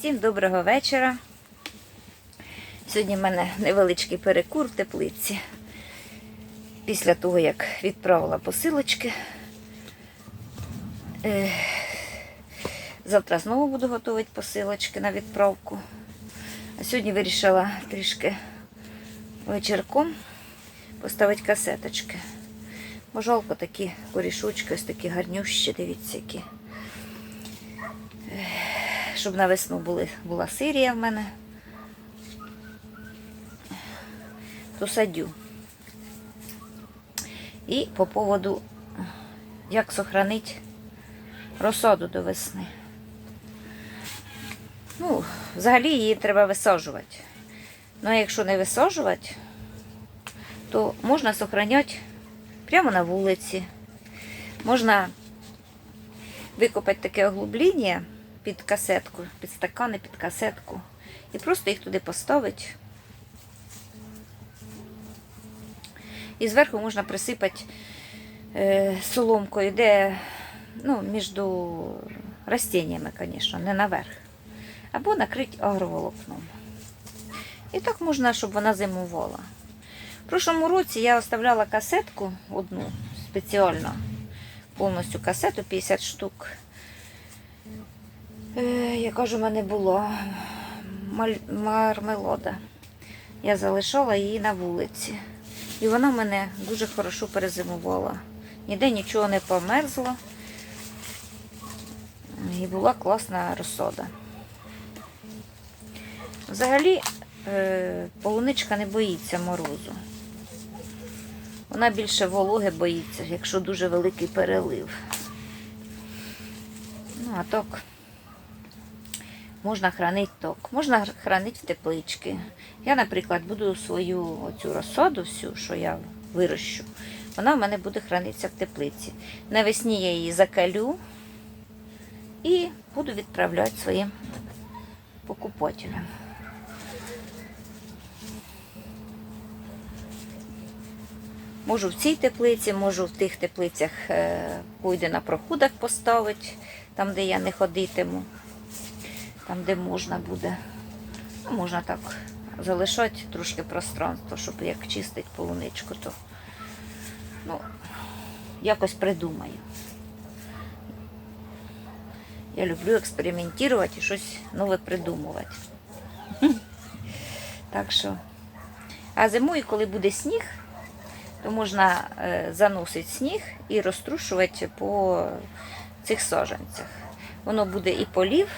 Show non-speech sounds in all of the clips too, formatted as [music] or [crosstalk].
Всім доброго вечора. Сьогодні в мене невеличкий перекур в теплиці. Після того, як відправила посилочки. Е, Завтра знову буду готувати посилочки на відправку. А сьогодні вирішила трішки вечірком поставити касеточки. Бо жалко такі корішочки, ось такі гарнющі, дивіться, які. Щоб на весну були, була сирія в мене. То садю. І по поводу, як сохранити розсаду до весни. Ну, взагалі її треба висаджувати. Ну, а якщо не висаджувати, то можна сохраняти прямо на вулиці. Можна викопати таке оглублення під касетку, під стакани, під касетку. І просто їх туди поставити. І зверху можна присипати е, соломкою, де ну, між растіннями, звісно, не наверх. Або накрити агроволокном. І так можна, щоб вона зимувала. В прошлому році я оставляла касетку одну спеціально, повністю касету 50 штук. Е, яка ж у мене була мармелода. Я залишала її на вулиці. І вона мене дуже хорошо перезимувала. Ніде нічого не померзло. І була класна розсода. Взагалі, е, полуничка не боїться морозу. Вона більше вологи боїться, якщо дуже великий перелив. Ну, а так можна хранити ток, можна хранити в теплички. Я, наприклад, буду свою оцю розсаду, всю, що я вирощу, вона в мене буде хранитися в теплиці. Навесні я її закалю і буду відправляти своїм покупателям. Можу в цій теплиці, можу в тих теплицях е, пойде на проходах поставити, там, де я не ходитиму, там, де можна буде. Ну, можна так залишати трошки пространство, щоб як чистить полуничку, то ну, якось придумаю. Я люблю експериментувати і щось нове придумувати. [laughs] Так що. А зимою, коли буде сніг, то можна е, заносити сніг і розтрушувати по цих саженцях. Воно буде і полів,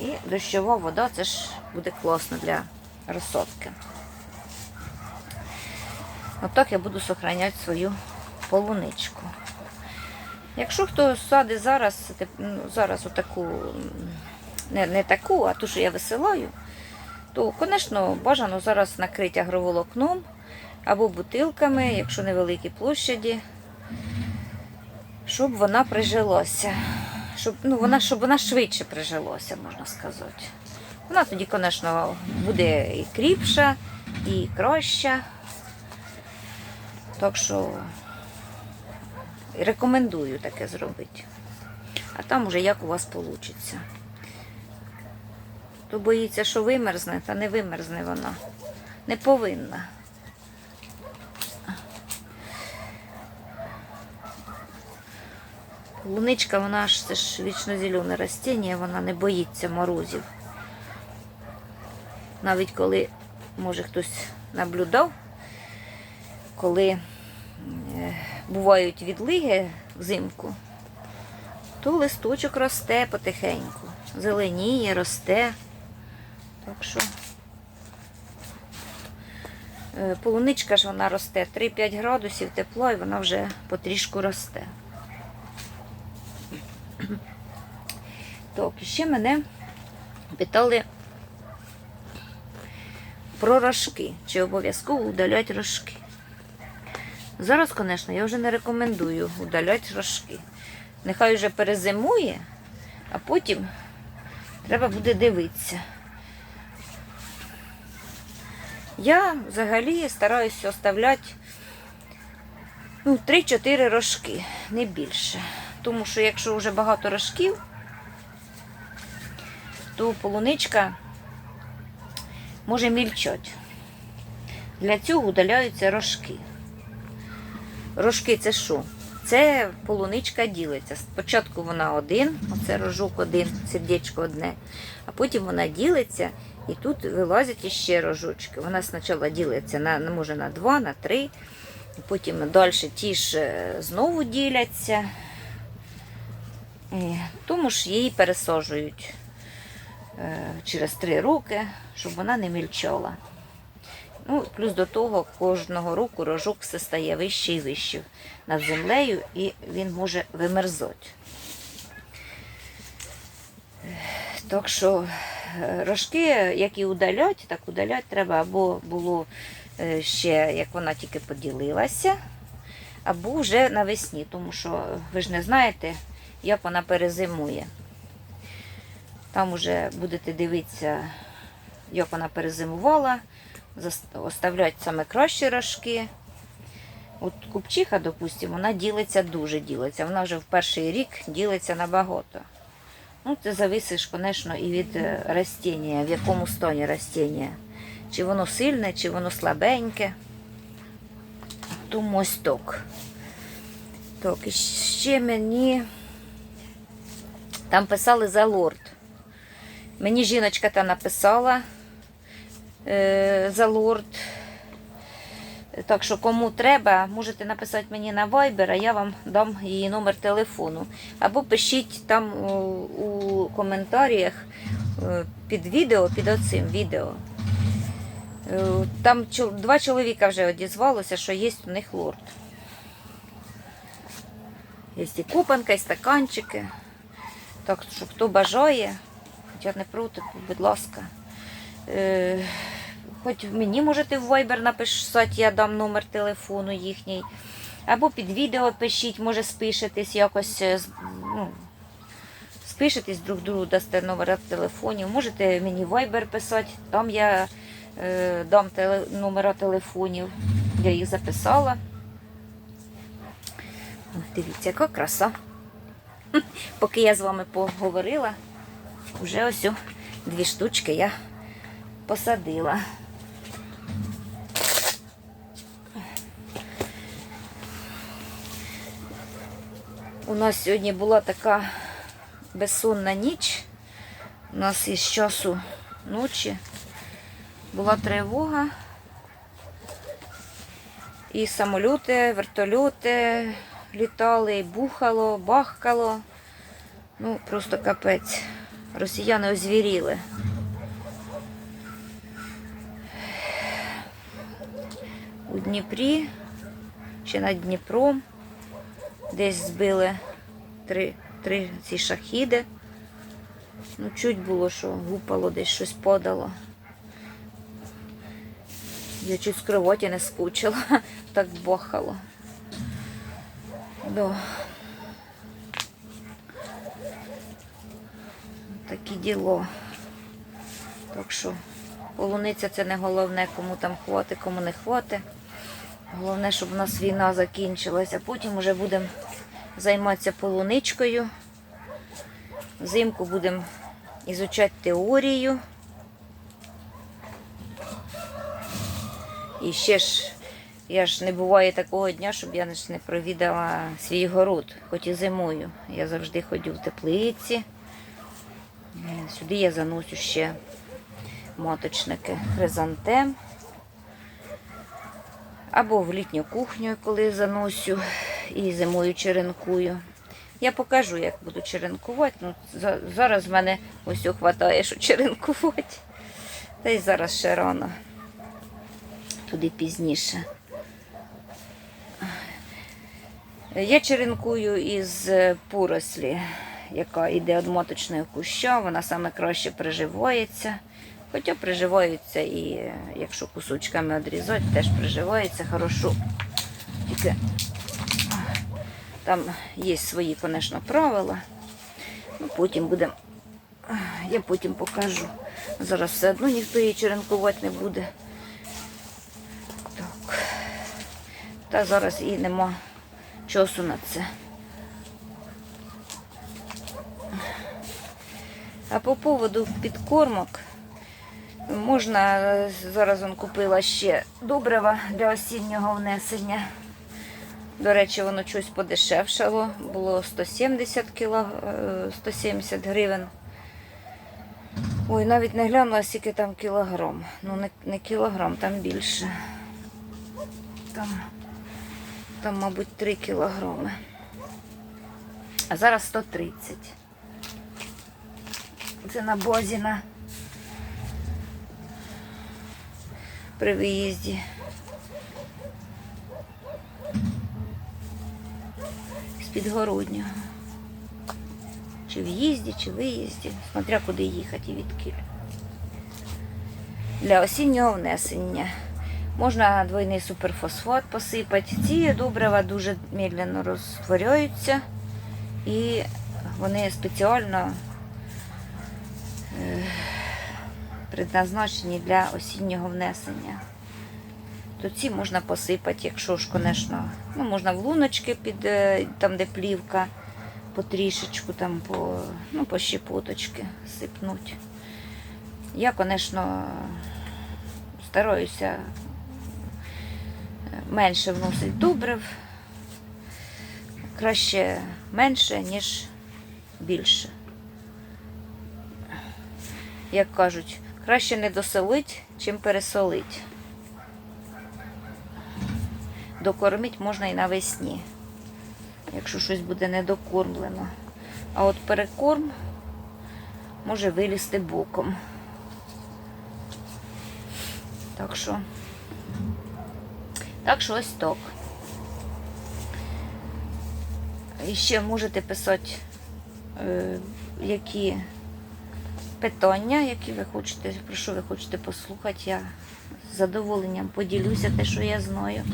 і дощова вода, це ж буде класно для розсадки. Отак я буду зберігати свою полуничку. Якщо хто садить зараз, ну, зараз отаку, не, не таку, а ту, що я висилаю, то, звісно, бажано зараз накрити агроволокном або бутилками, якщо невеликі площаді, щоб вона прижилася. Щоб, ну, вона, щоб вона швидше прижилася, можна сказати. Вона тоді, звісно, буде і кріпша, і краща. Так що рекомендую таке зробити. А там уже як у вас вийде. Хто боїться, що вимерзне, та не вимерзне вона. Не повинна. Луничка, вона ж це ж вічно зелене растіння, вона не боїться морозів. Навіть коли, може, хтось наблюдав, коли е, бувають відлиги взимку, то листочок росте потихеньку, зеленіє, росте. Так що е, полуничка ж вона росте 3-5 градусів тепла і вона вже потрішку росте. Так, і ще мене питали про рожки. Чи обов'язково удаляти рожки. Зараз, звісно, я вже не рекомендую удаляти рожки. Нехай вже перезимує, а потім треба буде дивитися. Я взагалі стараюся оставляти ну, 3-4 рожки, не більше. Тому що якщо вже багато рожків, то полуничка може мільчати. Для цього удаляються рожки. Рожки це що? Це полуничка ділиться. Спочатку вона один, оце рожок один, сердечко одне, а потім вона ділиться і тут вилазять іще рожочки. Вона спочатку ділиться на, може на два, на три, потім далі ті ж е, знову діляться. Е, Тому ж її пересаджують через три роки, щоб вона не мільчала. Ну, плюс до того, кожного року рожок все стає вище і вище над землею, і він може вимерзати. Так що е, рожки, які удалять, так удалять треба або було е, ще, як вона тільки поділилася, або вже навесні, тому що ви ж не знаєте, як вона перезимує. Там вже будете дивитися, як вона перезимувала, оставлять саме кращі рожки. От купчиха, допустимо, вона ділиться дуже ділиться. Вона вже в перший рік ділиться набагато. Ну, це зависиш, звісно, і від е, растіння, в якому стані растіння. Чи воно сильне, чи воно слабеньке. Тому ось так. Так, і ще мені там писали за лорд. Мені жіночка та написала е, за лорд. Так що кому треба, можете написати мені на Viber, а я вам дам її номер телефону. Або пишіть там у, у коментарях е, під відео, під оцим відео. Е, Там два чоловіка вже одізвалося, що є у них лорд. Є і купанка, і стаканчики. Так що хто бажає, я не проти, будь ласка. Е, Хоч мені можете в Viber написати, я дам номер телефону їхній. Або під відео пишіть, може спишетесь якось, е, ну, спишетесь друг другу, дасте номер телефонів. Можете мені Viber писати, там я е, дам теле, номера телефонів. Я їх записала. Дивіться, яка краса. [laughs] Поки я з вами поговорила, вже ось дві штучки я посадила. У нас сьогодні була така безсонна ніч. У нас із часу ночі була тривога. І самоліти, вертольоти літали, і бухало, бахкало. Ну, просто капець. Росіяни озвіріли. У Дніпрі, ще над Дніпром, десь збили три, три ці шахіди. Ну, чуть було, що гупало, десь щось подало. Я чуть з кровоті не скучила, [laughs] так бахало. Да. Такі діло. Так що полуниця це не головне, кому там хватить, кому не хватить. Головне, щоб у нас війна закінчилася. Потім вже будемо займатися полуничкою. Взимку будемо ізучати теорію. І ще ж, я ж не буває такого дня, щоб я не провідала свій город, хоч і зимою. Я завжди ходю в теплиці. Сюди я заносю ще маточники хризантем. Або в літню кухню, коли заносю і зимою черенкую. Я покажу, як буду черенкувати. Ну, за- зараз в мене ось хватає, що черенкувати. Та й зараз ще рано. Туди пізніше. Я черенкую із порослі, яка йде від маточного куща, вона саме краще приживається. Хоча приживаються і якщо кусочками відрізати, теж приживається хорошо. Тільки там є свої, звісно, правила. Ну, потім будемо. Я потім покажу. Зараз все одно ніхто її черенкувати не буде. Так. Та зараз і нема часу на це. А по поводу підкормок, можна, е, зараз он купила ще добрива для осіннього внесення. До речі, воно щось подешевшало, було 170 кіло, е, 170 гривень. Ой, навіть не глянула, скільки там кілограм. Ну, не, не кілограм, там більше. Там, там, мабуть, 3 кілограми. А зараз 130. Це на Бозіна. При виїзді. З підгороднього. Чи в'їзді, чи виїзді, смотря куди їхати і відкіль. Для осіннього внесення. Можна двойний суперфосфат посипати. Ці добрива дуже медленно розтворюються і вони спеціально е, предназначені для осіннього внесення. То ці можна посипати, якщо ж, звісно, ну, можна в луночки під е, там, де плівка, потрішечку, там, по, ну, по щепоточки сипнуть. Я, звісно, стараюся е, менше вносити добрив. Краще менше, ніж більше. Як кажуть, краще не досолить, чим пересолить. Докормить можна і навесні, якщо щось буде недокормлено. А от перекорм може вилізти боком. Так що, так що ось так. І ще можете писати, е, які питання, які ви хочете, про що ви хочете послухати. Я з задоволенням поділюся те, що я знаю.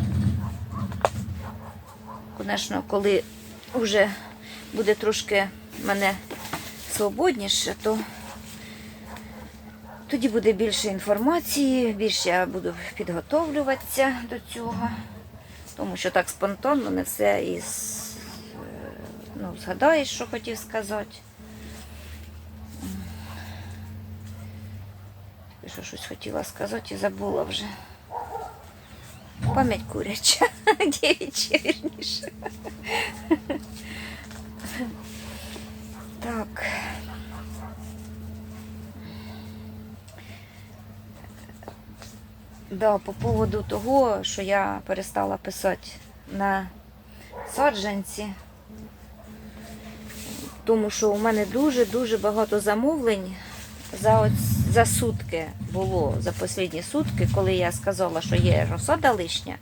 Звісно, коли вже буде трошки мене свободніше, то тоді буде більше інформації, більше я буду підготовлюватися до цього, тому що так спонтанно не все із е, ну, згадаєш, що хотів сказати. Що щось хотіла сказати і забула вже. Пам'ять куряча. [laughs] Дівча, вірніше. Так. Да, по поводу того, що я перестала писати на саджанці, тому що у мене дуже-дуже багато замовлень за, оць- за сутки було, за останні сутки, коли я сказала, що є розсада лишня,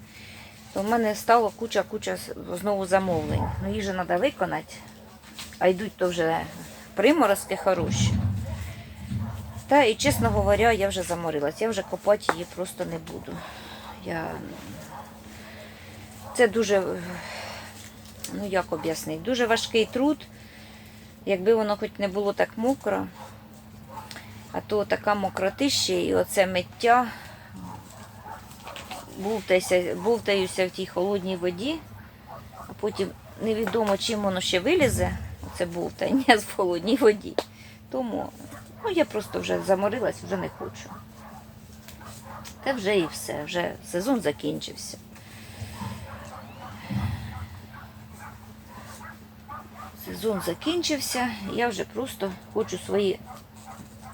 то в мене стало куча-куча знову замовлень. Ну, їх же треба виконати, а йдуть то вже приморозки хороші. Та і, чесно говоря, я вже заморилась. Я вже копати її просто не буду. Я... Це дуже, ну як об'яснити, дуже важкий труд. Якби воно хоч не було так мокро, а то така мокротища і оце миття. Бувтаюся, бувтаюся в тій холодній воді, а потім невідомо, чим воно ще вилізе, оце бувтання в холодній воді. Тому ну, я просто вже заморилась, вже не хочу. Та вже і все, вже сезон закінчився. Сезон закінчився, я вже просто хочу свої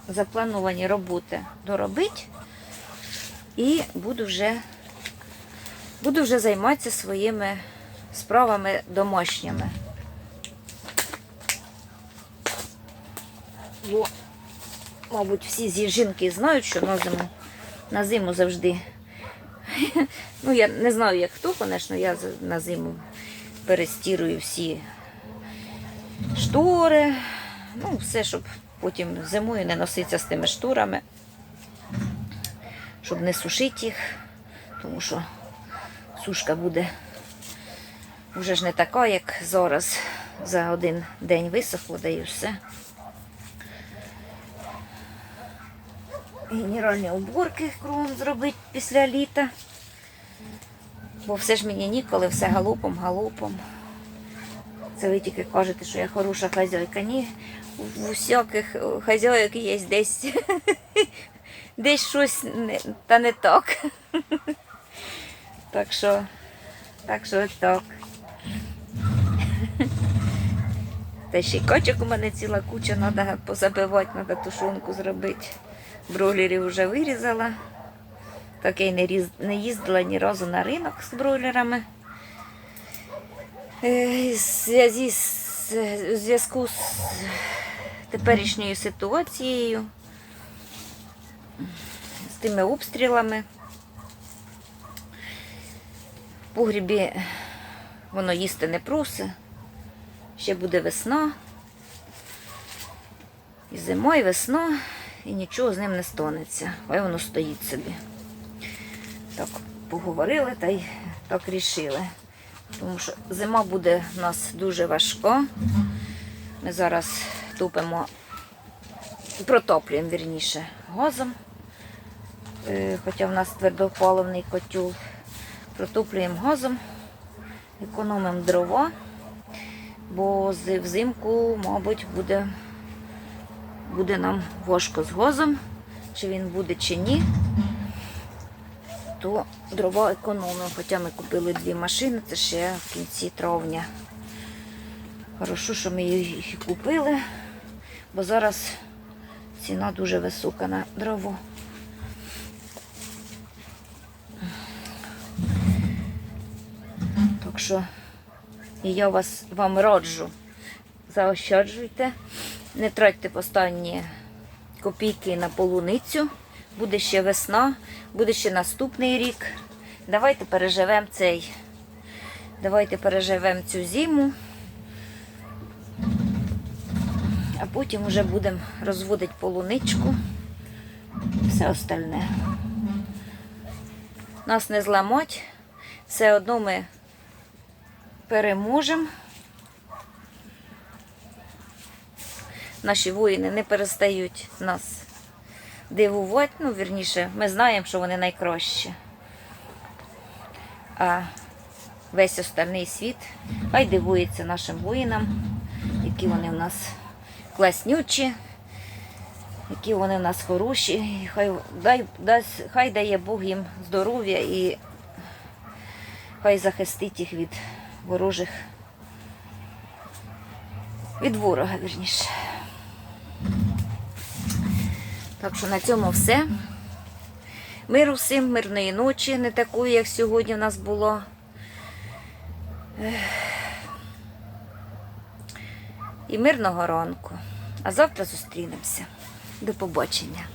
заплановані роботи доробити і буду вже, буду вже займатися своїми справами домашніми. Бо, мабуть, всі жінки знають, що на зиму, на зиму завжди. [laughs] Ну, я не знаю, як хто, звісно, я на зиму перестірую всі штори, ну, все, щоб потім зимою не носитися з тими шторами, щоб не сушити їх, тому що сушка буде вже ж не така, як зараз. За один день висохло, да і все. Генеральні уборки кругом зробити після літа. Бо все ж мені ніколи, все галопом, галопом. Це ви тільки кажете, що я хороша хазяйка. Ні. В усяких хазяїк є десь, [laughs] десь щось не, та не так. Так що, так що так. Та ще й качок у мене ціла куча, треба позабивати, треба тушонку зробити. Бройлерів вже вирізала. Так я не, різ... не їздила ні разу на ринок з бройлерами. Е, у зв'язку з теперішньою ситуацією, з тими обстрілами. В погрібі воно їсти не просить. Ще буде весна. І зимою, і весно, і нічого з ним не станеться. Хай воно стоїть собі. Так поговорили та й так рішили. Тому що зима буде в нас дуже важка. Ми зараз тупимо, протоплюємо вірніше газом. Е, Хоча в нас твердопаливний котюл. Протоплюємо газом, економимо дрова, бо взимку, мабуть, буде, буде нам важко з газом, чи він буде, чи ні то дрова економимо. Хоча ми купили дві машини, це ще в кінці травня. Хорошо, що ми їх купили, бо зараз ціна дуже висока на дрова. Так що я вас вам раджу, заощаджуйте, не тратьте останні копійки на полуницю. Буде ще весна, буде ще наступний рік. Давайте переживемо цей. Давайте переживемо цю зиму. А потім вже будемо розводити полуничку. Все остальне. Нас не зламать. Все одно ми переможемо. Наші воїни не перестають нас дивувати. Ну, вірніше, ми знаємо, що вони найкращі. А весь остальний світ хай дивується нашим воїнам, які вони в нас класнючі, які вони в нас хороші. Хай, дай, дасть, хай дає Бог їм здоров'я і хай захистить їх від ворожих, від ворога, вірніше. Так що на цьому все. Миру всім, мирної ночі, не такої, як сьогодні в нас було. І мирного ранку. А завтра зустрінемося. До побачення.